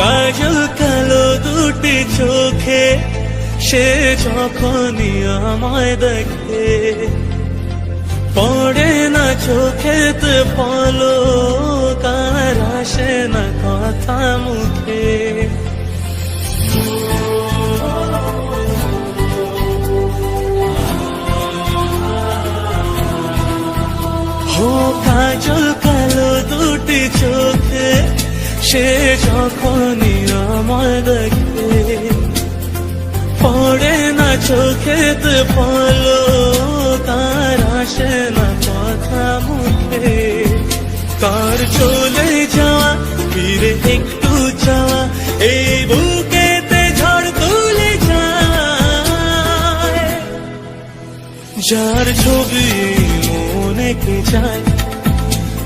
কাজল কালো দুটি চোখে, সে যখনই আমায় দেখে, পড়ে না চোখেতে পলো, কার আসে না কথা মুখে। কাজল কালো দুটি চোখে সে যখনই আমায় দেখে, পড়ে না চোখেতে পলো তার আসে না কথা মুখে। কার চলে যাওয়া, ফিরে একটু যাওয়া এই বুকেতে ঝড় তুলে যায়। যার ছবি মনে কে যায়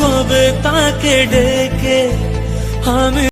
কবে তাকে ডেকে। আমি